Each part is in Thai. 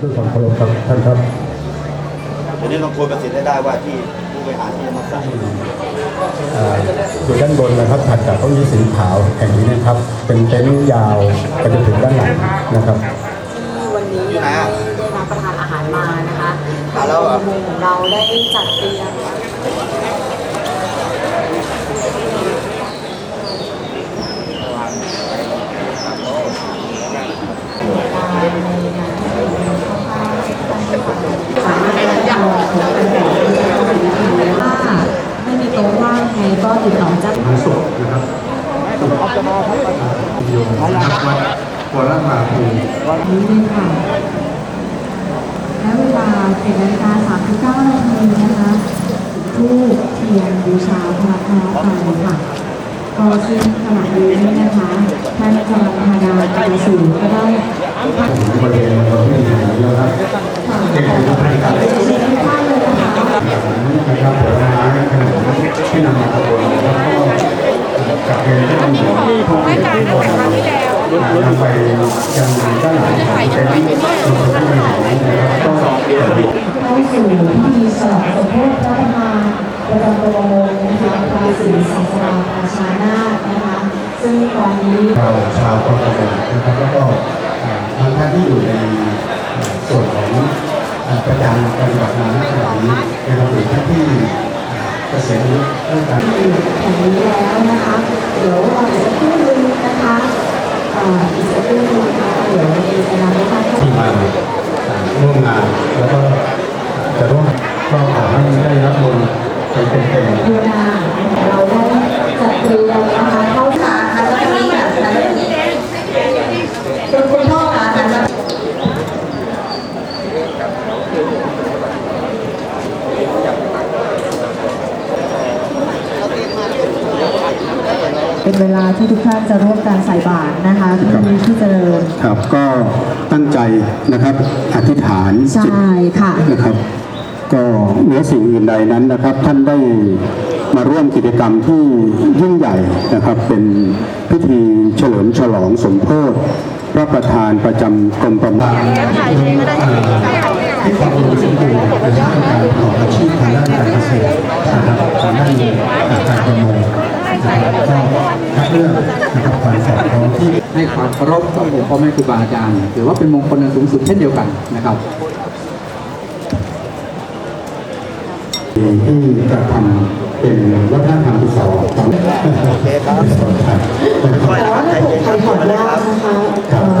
ด้วยความเคารพครับท่านครับทีนี้ต้องคุยประสิทธิ์ให้ได้ว่าที่ผู้บริหารที่จะมาใส่อ่าอยู่ด้านบนนะครับถัดจากเก้าอี้สีขาวแห่งนี้นะครับ เป็นเต็นท์ยาวไปจนถึงด้านหลังนะครับที่วันนี้ยังไม่ได้รับประทานอาหารมานะคะมาแล้วเหรอทางของเราได้จัดเตรียมสามารถ รับรองของเป็นแบบนี้ได้นะคะถ้าไม่มีโต๊ะว่างไงก็ติดต่อเจ้าทางศพนะครับศพโยมนักวัดวรมาภูนี้เลยค่ะและเวลาเป็นนาฬิกา39นาทีนะคะทูบเทียนบูชาพระพระไปค่ะก็ซึ่งขณะนี้นะคะท่านกำลังพาดาอาสูรก็ได้พักบริเวณบริเวณนี้นะครับผ่านเก็บเป็นท่านครับ เช็คให้ท่านเลยนะครับผลไม้ขนมที่นำมาถวายแล้วก็กับเรียนที่นำมาถวายนำไปยังด้านหลังของเต็นท์ชุมชนที่มาถึงนะครับก็เข้าสู่พิธีฉลองสมโภชพระประธาประจำตัววงนะคะภาษีสังสราประชานาถนะคะซึ่งตอนนี้เราชาวกรทมงนะครับแล้วก็ทางท่านที่อยู่ในส่วนของ ประจำปฏิบัติงานในขณะนี้นะครับหรือท่านที่เกษียณอายุราชการแห่งนี้แล้วนะคะ เดี๋ยวเราอีกสักครู่นึงนะคะเอ่ออีกสักครู่นึงนะคะเดี๋ยวในคณะท่านที่มาร่วมงานแล้วก็จะร่วมก็ขอให้ได้รับมนต์เป็นเต็มๆดูนาเราได้จัดเตรียมนะคะเข้าค่ะค่ะแล้วก็มีแบบนั้นคุณคุณพ่อค่ะค่ะ เป็นเวลาที่ทุกท่านจะร่วมการใส่บาตรนะคะที่ที่เจริญครับก็ตั้งใจนะครับอธิษฐานใช่ค่ะนะครับ ก็เหนือสิ่งอื่นใดนั้นนะครับ ท่านได้มาร่วมกิจกรรมที่ยิ่งใหญ่นะครับ เป็นพิธีเฉลิมฉลองสมโพธิพระประธานประจำกรมประมาณที่ความรู้สมบูรณ์ในด้านการประกอบอาชีพทางด้านการเกษตรนะครับทางด้านการประมงนะครับ ก็คัดเลือกนะครับความสอดคล้องที่ให้ความเคารพต่อองค์พ่อแม่ครูบาอาจารย์ถือว่าเป็นมงคลอันสูงสุดเช่นเดียวกันนะครับที่กระทำเป็นวัฒนธรรมที่สองของโอเคครับแต่ว่าถ้าถูกใครถอดยากนะคะ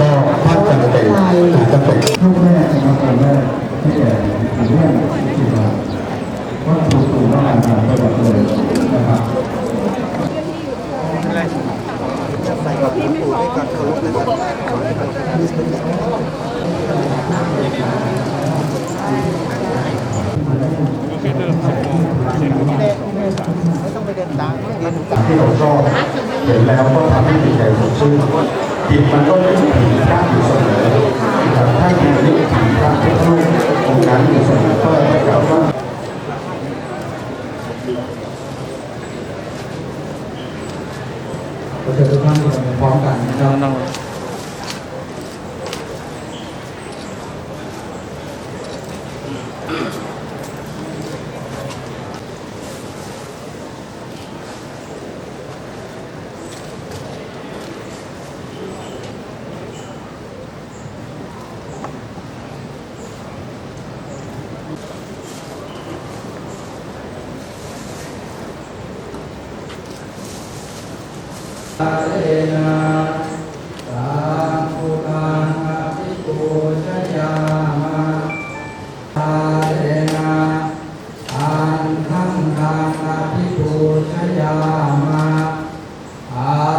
ก็ถ้าจำเป็นอาจจะเป็นพ่อแม่นะครับพ่อแม่ที่แก่อันนี้ที่ว่าก็ถูกถูกว่าการตลอดเลยนะครับ ใส่กับหลวงปู่ด้วยกันเคารพนะครับที่เราชอบเห็นแล้วก็ทำให้จิตใจสดชื่นจิตมันก็นึกถึงพระอยู่เสมอถ้าจิตนึกถึงพระทุกรูปองค์นั้นอยู่เสมอก็เท่ากับว่าจะทุกท่านพร้อมกันนะครับ อาเสนาสาธุกังอภิปูชยามาอาเสนาอันทังกังอภิปูชยามาอา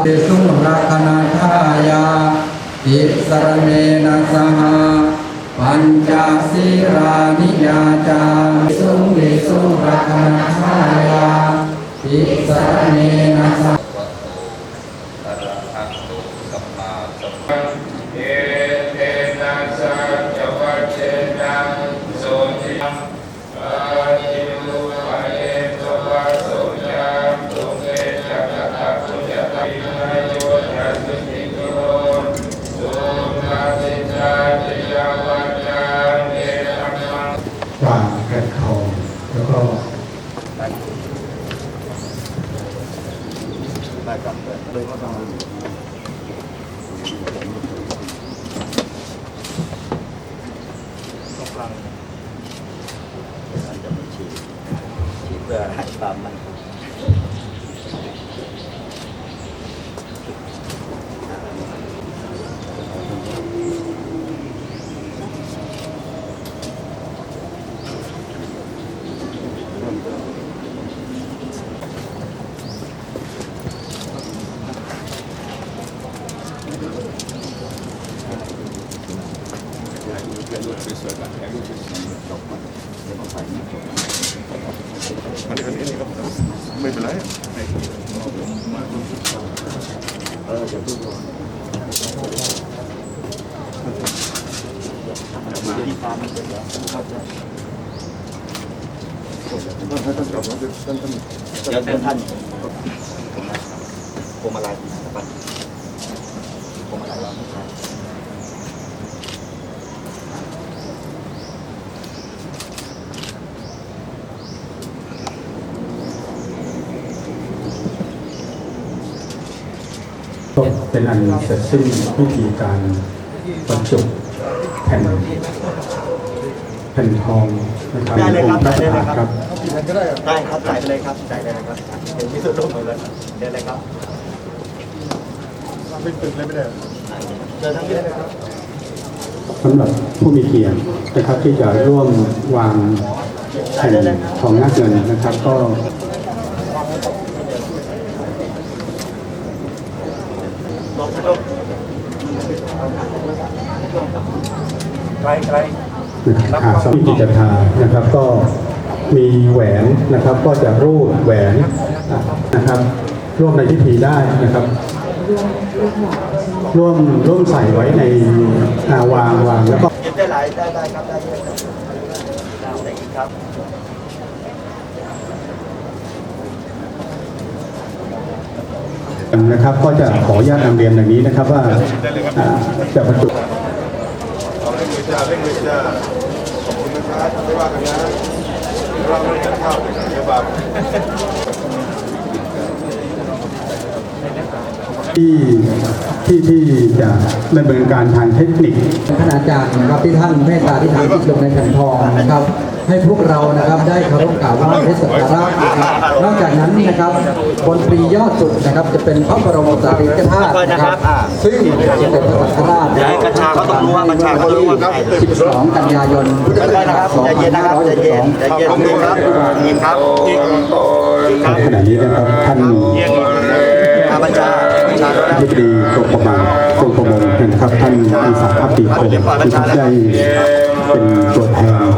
ติสุรักนาทายาติสรเนนะสหปัญจศีรานิยาจาสุวิสุรักนาทายาติสรเนนะสห เอเตนะสัจวัจเจนังโสติอาทิวะเอตวะโสยังตุเกจักขะปุญญาตินายโยทัสสิโกสุมาติจาติยาวัจจา ได้ครับเลยก็ต้องตรงกลางอาจจะไม่ฉีดฉีดเพื่อให้ความมันคง อันนี้อันนี้ก็ไม่เดี๋ยวท่านพวงมาลัยนะครับพวงมาลัยวางไม่ใช่ ก็ เป็นอันเสร็จสิ้นพิธีการบรรจุแผ่นแผ่นทองนะครับได้เลยครับองค์พระประธานได้เลยคครัรับบได้ครับจ่ายไปเลยครับจ่ายได้เลยครับเห็นที่สุดรูปหมดเลยเดี๋ยวเลยครับเป็นตึกเลยไม่ได้เจอทั้งนี้เลยครับสำหรับผู้มีเกียรตินะครับที่จะร่วมวางแผ่นทองหน้าเงินนะครับ ก็ ลงลง ไกลไกลนะครับอาสมิกิจทานะครับก็มีแหวนนะครับก็จะรูดแหวนนะครับ ร่วมในพิธีได้นะครับ ร่วมร่วมใส่ไว้ในอ่าวางวางแล้วก็หยิบได้หลายได้ได้ครับได้เยอะครับได้อีกครับนะครับก็จะขออนุญาตนำเรียนอย่างนี้นะครับว่าอ่าจะบรรจุ เอาเล่นมือจ้าเล่นมือจ้าขอบคุณนะครับไม่ว่ากันนะเราไม่ได้ข้าวเดี๋ยวบาปที่ที่ที่จะดำเนินการทางเทคนิคคณาจารย์นะครับที่ท่านเมตตาที่ทำที่ลงในแผ่นทองนะครับ ให้พวกเรานะครับได้เคารพกราบไหว้พระสักการะนะครับนอกจากนั้นนะครับบนปรียอดสุดนะครับจะเป็นพระบรมสารีริกธาตุนะครับ ซึ่งสมเด็จพระสังฆราชอย่าให้กัญชาเขาต้องรู้ว่ากัญชาเขารู้ว่าใคร 12 กันยายนพุทธศักได้รานะคชรับใจเย็นนะครับใจเย็นใจเย็นอีกครับอีกครับอีกครับขณะนี้นะครับท่านอาบัญชาบัญชาแล้วนะอธิบดีกรมประมงกรมประมงนะครับท่านอิสาพักดีคงที่ได้ เป็นตัวแทนครับ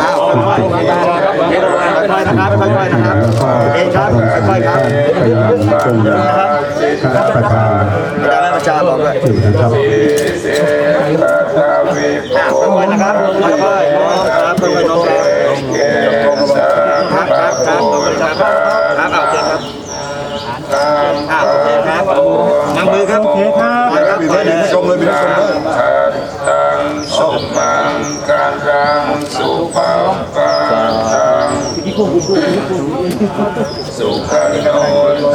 อ้าวค่อยๆนะครับค่อยๆนะครับเองครับค่อยๆครับไปยังกรมพระประธานอาจารย์บัญชาบอกด้วยอยู่นะครับค่อยๆนะครับค่อยๆน้องครับค่อยๆน้องครับครับครับครับครับครับเอาเชิญครับอ้าวโอเคครับวางมือครับโอเคครับครับไปเลย ชมเลยมีชมเลย ตังสมมังการรัง สุปังปังตังสุขันโน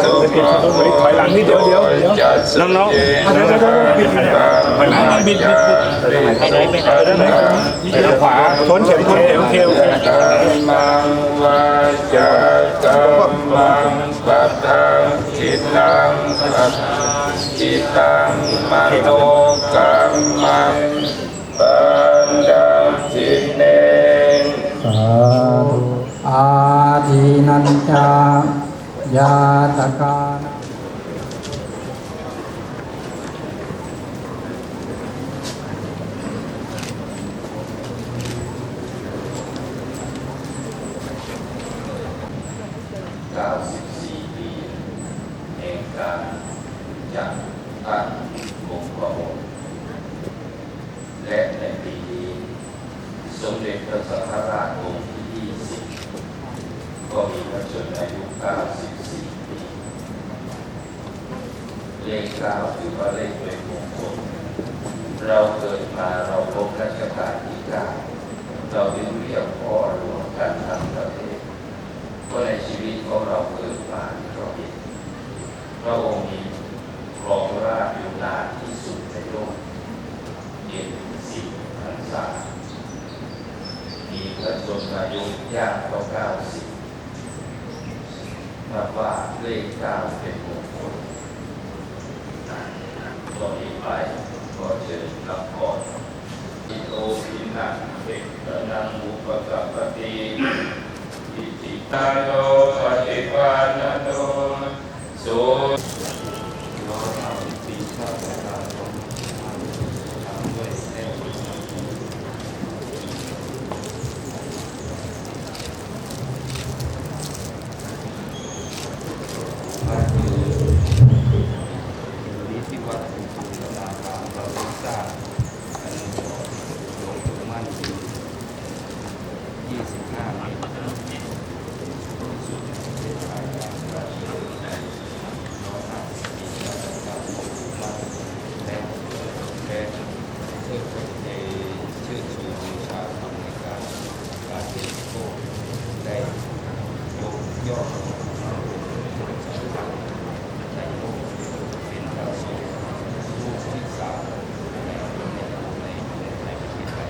สุขังถอยหลังนิดเดียวเดียวน้องน้องบิดบิดถอยหลังบิดบิดบิดไปไหนไปไหนไปไหนไปขวาชนเข็มชนเข็มเข็มมังวาจากัมมังปัตตังจิตตังปัตจิตตังมโนกรรมังปัญญาจิเน สาธุอาทีนันจา ยาตกานะ 94 ปีแห่งการจัดตั้งองค์พระองค์และในปีนี้สมเด็จพระสังฆราชองค์ที่ 20 ก็มีพระชนอายุ 94 ปี เลขเก้าถือว่าเลขเป็นมงคล เราเกิดมาเราพบรัชกาลที่เก้าเราจึงเรียกพ่อหลวงกันทั้งประเทศเพราะในชีวิตของเราเกิดมาเราพระองค์มีครองราชอยู่นานที่สุดในโลกเจ็ดสิบพรรษามีพระชนมายุย่างเข้าเก้าสิบนับว่าเลขเก้าเป็นมงคลต่อนนี้ไปก็เชิญรับพรอิโตปินังเด็กนังอุปกัปปติ อิติตาโนปฏิปานโนโส นี้ที่วัดหลวงปู่นาคามเราได้สร้างอันหลวงปู่มั่นปี25เมษายนสุดเป็นทางการราชการน้อมนำปีราชการหลวงปู่มั่นและและเพื่อในชื่อชูบูชาธรรมในการการเป็นโชคได้ยกย่อในโลกเป็นพระสงฆ์รูปที่สามในในในในประเทศไทย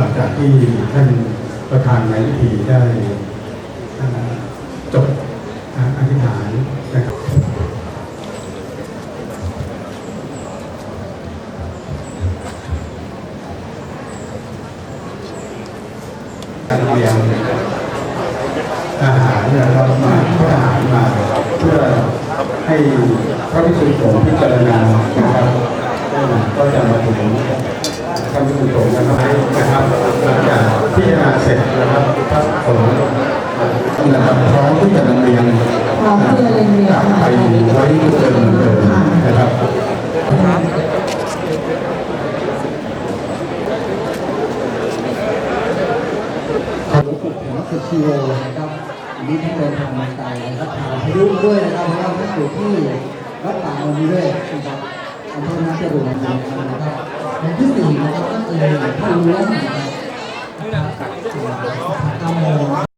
หลังจากที่ท่านประธานในพิธีได้จบอธิษฐานนะครับการเรียนอาหารเนี่ยเรามาพระอาหารมาเพื่อให้พระภิกษุสงฆ์พิจารณานะครับก็จะมาถึง ท่านผู้ชมนะครับนะครับหลังจากพิจารณาเสร็จนะครับพระสงฆ์นะครับพร้อมที่จะนำเรียนพร้อมที่จะเรียนเรียนไปไว้ที่เดิมเดิมนะครับหลวงปู่ผมสุชีโวนะครับอันนี้ท่านเดินทางมาไกลนะครับผ่านพายุด้วยนะครับเพราะว่าท่านอยู่ที่วัดป่าโมนีเวศนะครับอำเภอนาจรุนนะครับ ในที่สี่นะครับก็คือท่านรู้นะครับธรรมโม